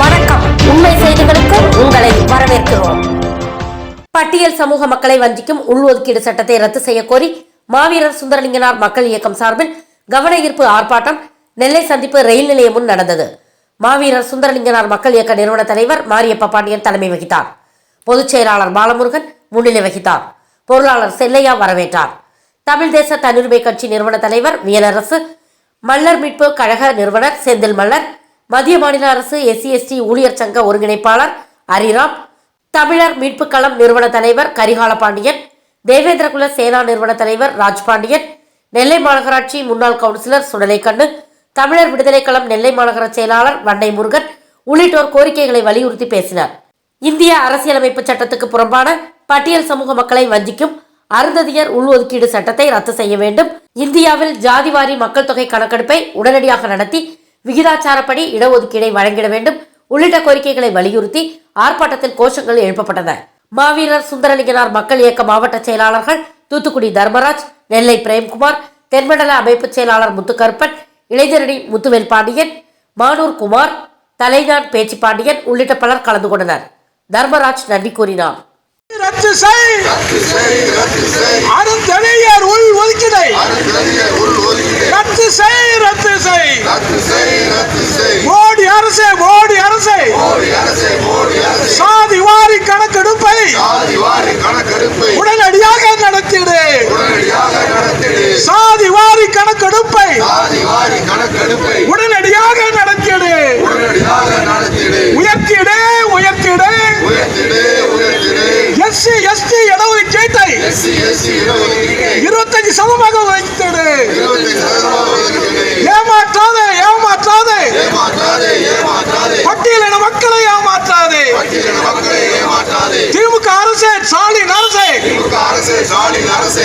வணக்கம். உண்மை செய்திகளுக்கு உங்களை வரவேற்கிறோம். பட்டியல் சமூக மக்களை வஞ்சிக்கும் உள்ஒதுக்கீடு சட்டத்தை ரத்து செய்ய கோரி மாவீரர் சுந்தரலிங்கனார் மக்கள் இயக்கம் சார்பில் கவன ஈர்ப்பு ஆர்ப்பாட்டம் நெல்லை சந்திப்பு ரயில் நிலையம் முன் நடந்தது. மாவீரர் சுந்தரலிங்கனார் மக்கள் இயக்க நிறுவன தலைவர் மாரியப்ப பாண்டியன் தலைமை வகித்தார். பொதுச் செயலாளர் பாலமுருகன் முன்னிலை வகித்தார். பொருளாளர் செல்லையா வரவேற்றார். தமிழ் தேச தன்னுரிமை கட்சி நிறுவன தலைவர் வியலரசு மல்லர் மீட்பு கழக நிறுவனர் செந்தில் மல்லர் மத்திய மாநில அரசு எஸ்சி எஸ்டி ஊழியர் சங்க ஒருங்கிணைப்பாளர் அரிராம் தமிழர் மீட்புக்களம் நிறுவன தலைவர் கரிகால பாண்டியன் தேவேந்திரகுல சேனா நிறுவன தலைவர் ராஜ்பாண்டியன் நெல்லை மாநகராட்சி முன்னாள் கவுன்சிலர் சுடலைக்கண்ணு தமிழர் விடுதலை களம் நெல்லை மாநகர செயலாளர் வண்டை முருகன் உள்ளிட்டோர் கோரிக்கைகளை வலியுறுத்தி பேசினர். இந்திய அரசியலமைப்பு சட்டத்துக்கு புறம்பான பட்டியல் சமூக மக்களை வஞ்சிக்கும் அருந்ததியர் உள்ஒதுக்கீடு சட்டத்தை ரத்து செய்ய வேண்டும். இந்தியாவில் ஜாதிவாரி மக்கள் தொகை கணக்கெடுப்பை உடனடியாக நடத்தி விகிதாச்சாரப்படி இடஒதுக்கீடை வழங்கிட வேண்டும். உள்ளிட்ட கோரிக்கைகளை வலியுறுத்தி ஆர்ப்பாட்டத்தில் கோஷங்கள் எழுப்பப்பட்டன. மாவீரர் சுந்தரலிங்கனார் மக்கள் இயக்க மாவட்ட செயலாளர்கள் தூத்துக்குடி தர்மராஜ் நெல்லை பிரேம்குமார் தென்மண்டல அமைப்பு செயலாளர் முத்துக்கருப்பன் இளைஞரணி முத்துவேல் பாண்டியன் மானூர் குமார் தலைஞான் பேச்சு பாண்டியன் உள்ளிட்ட பலர் கலந்து கொண்டனர். தர்மராஜ் நன்றி கூறினார். ரத்து செய்! அருந்தனையர் உள் ஒதுக்கீடை! ரத்து செய்! ரத்து செய்! அரசே மோடி அரசே. சாதி வாரி கணக்கெடுப்பை உடனடியாக நடத்திடு. சாதி வாரி கணக்கெடுப்பை உடனடியாக நடத்திடு. உயர்த்திடு உயர்த்திடு. உயர்த்திடு உயர்த்திடு. எஸ்சி எஸ்டி இடஒதுக்கீட்டை இருபத்தஞ்சு சதமாக வைத்திடு அரசே ஸ்டாலின் அரசே அரசே ஸ்டாலின் அரசே